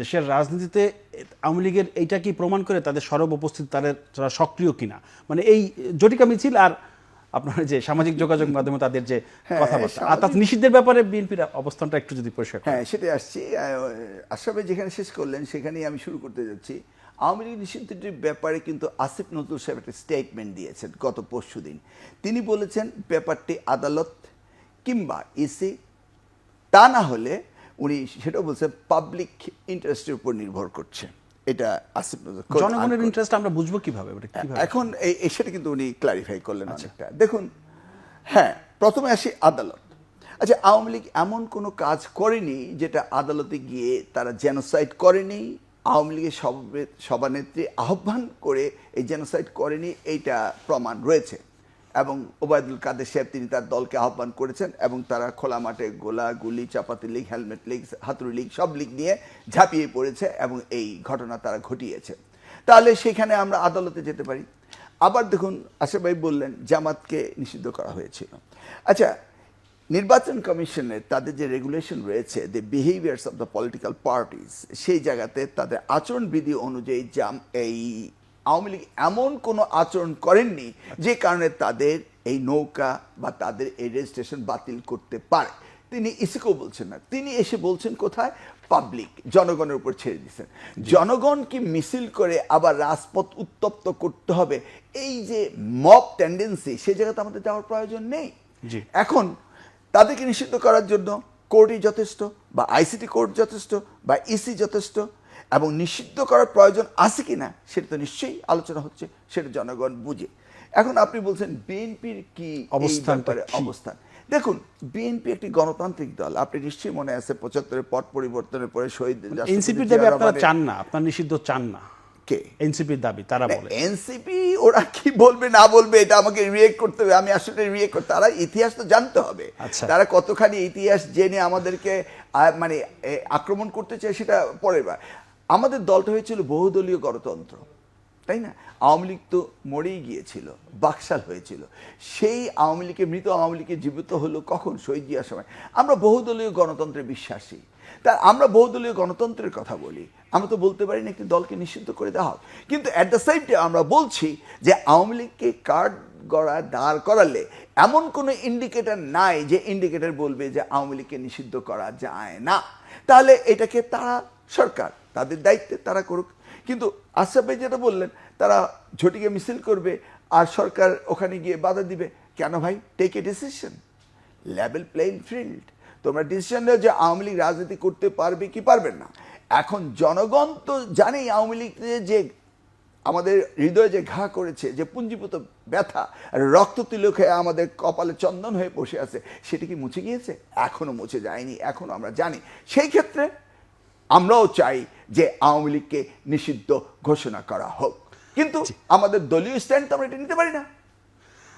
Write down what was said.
দেশের রাজনীতিতে আওয়ামী লীগের এইটা কি প্রমাণ করে তাদের সরব উপস্থিত তাদের তারা সক্রিয় কিনা? মানে এই জটিকা মিছিল আর আপনার যে সামাজিক যোগাযোগ মাধ্যমে তাদের যে হ্যাঁ, কথাবার্তা আর তার নিষিদ্ধের ব্যাপারে বিএনপির অবস্থানটা একটু যদি পরিষ্কার হ্যাঁ সেটাই আসছি। আশরাফে যেখানে শেষ করলেন সেখানেই আমি শুরু করতে যাচ্ছি। আওয়ামী লীগ নিষিদ্ধটির ব্যাপারে কিন্তু আসিফ নজরুল সাহেব একটা স্টেটমেন্ট দিয়েছেন গত পরশু দিন। তিনি বলেছেন ব্যাপারটি আদালত কিংবা ইসি তা না হলে উনি সেটাও বলছে পাবলিক ইন্টারেস্টের উপর নির্ভর করছে। এটা জনগণের ইন্টারেস্ট আমরা বুঝব কীভাবে এখন এই সেটা কিন্তু উনি ক্লারিফাই করলেন অনেকটা। দেখুন হ্যাঁ প্রথমে আসি আদালত। আচ্ছা আওয়ামী লীগ এমন কোনো কাজ করেনি যেটা আদালতে গিয়ে তারা জেনোসাইড করেনি আওয়ামী লীগের সভানেত্রী আহ্বান করে এই জেনোসাইড করেনি এইটা প্রমাণ রয়েছে। এবং ওবায়দুল কাদের সাহেব তিনি তার দলকে আহ্বান করেছেন এবং তারা খোলা মাঠে গোলা, গুলি, চাপাতি লিগ, হেলমেট লিগ, হাতুড়ি লিগ সব লিগ নিয়ে ঝাঁপিয়ে পড়েছে এবং এই ঘটনা তারা ঘটিয়েছে। তাহলে সেখানে আমরা আদালতে যেতে পারি। আবার দেখুন আশা ভাই বললেন, জামাতকে নিষিদ্ধ করা হয়েছিল। আচ্ছা নির্বাচন কমিশনের তাদের যে রেগুলেশন রয়েছে the behaviours of the political parties সেই জায়গাতে তাদের আচরণবিধি অনুযায়ী জাম এই আওয়ামী লীগ এমন কোনো আচরণ করেননি যে কারণে তাদের এই নৌকা বা তাদের এই রেজিস্ট্রেশন বাতিল করতে পারে। তিনি ইসিকেও বলছেন না। তিনি এসে বলছেন কোথায়? পাবলিক জনগণের উপর ছেড়ে দিচ্ছেন জনগণকে মিছিল করে আবার রাজপথ উত্তপ্ত করতে হবে। এই যে মব টেন্ডেন্সি সেই জায়গাতে আমাদের যাওয়ার প্রয়োজন নেই। এখন তাদেরকে নিষিদ্ধ করার জন্য কোর্টই যথেষ্ট বা আইসিটি কোর্ট যথেষ্ট বা ইসি যথেষ্ট এবং নিষিদ্ধ করার প্রয়োজন আছে কি না সেটা তো নিশ্চয়ই আলোচনা হচ্ছে সেটা জনগণ বুঝে। এখন আপনি বলছেন বিএনপির কি এই অবস্থানটা অবস্থান? দেখুন বিএনপি একটি গণতান্ত্রিক দল আপনি নিশ্চয়ই মনে আছে পঁচাত্তরের পট পরিবর্তনের পরে শহীদ এনসিপির দাবি আপনারা চান না আপনার নিষিদ্ধ চান না। কে? এনসিপির দাবি তারা বলে। এনসিপি ওরা কি বলবে না বলবে এটা আমাকে রিয়েক্ট করতে হবে আমি আসলে রিয়েক্ট করতে তারা ইতিহাস তো জানতে হবে। আচ্ছা। তারা কতখানি ইতিহাস জেনে আমাদেরকে মানে আক্রমণ করতে চায় সেটা পরের বার। আমাদের দলটা হয়েছিল বহুদলীয় গণতন্ত্র, তাই না? আওয়ামী লীগ তো মরেই গিয়েছিল, বাকশাল হয়েছিল। সেই আওয়ামী লীগের, মৃত আওয়ামী লীগের জীবিত হলো কখন? শহীদ জিয়ার সময়। আমরা বহুদলীয় গণতন্ত্রে বিশ্বাসী। তা আমরা বহুদলীয় গণতন্ত্রের কথা বলি। আমরা তো বলতে পারি না একটি দলকে নিষিদ্ধ করে দেওয়া হোক। কিন্তু অ্যাট দ্য সেম টাইম আমরা বলছি যে আওয়ামী লীগকে কার্ড গড়া, দাঁড় করালে এমন কোনো ইন্ডিকেটর নাই যে ইন্ডিকেটর বলবে যে আওয়ামী লীগকে নিষিদ্ধ করা যায় না। তাহলে এটাকে তারা সরকার তাদের দায়িত্বে তারা করুক। কিন্তু আশরাফ ভাই যেটা বললেন, তারা ঝটিকে মিছিল করবে আর সরকার ওখানে গিয়ে বাধা দিবে। কেন ভাই? Take a decision level playing field তোমরা ডিসিশন নেও যে আওয়ামী লীগ রাজনীতি করতে পারবে কি পারবে না। এখন জনগণ তো জানেই আওয়ামী লীগ যে আমাদের হৃদয়ে যে ঘা করেছে, যে পুঞ্জীভূত ব্যথা রক্ত তিলক হয়ে আমাদের কপালে চন্দন হয়ে বসে আছে, সেটা কি মুছে গিয়েছে? এখনও মুছে যায়নি, এখনও আমরা জানি। সেই ক্ষেত্রে আমরাও চাই যে আওয়ামী লীগকে নিষিদ্ধ ঘোষণা করা হোক। কিন্তু আমাদের দলীয় স্ট্যান্ড তো আমরা এটা নিতে পারি না।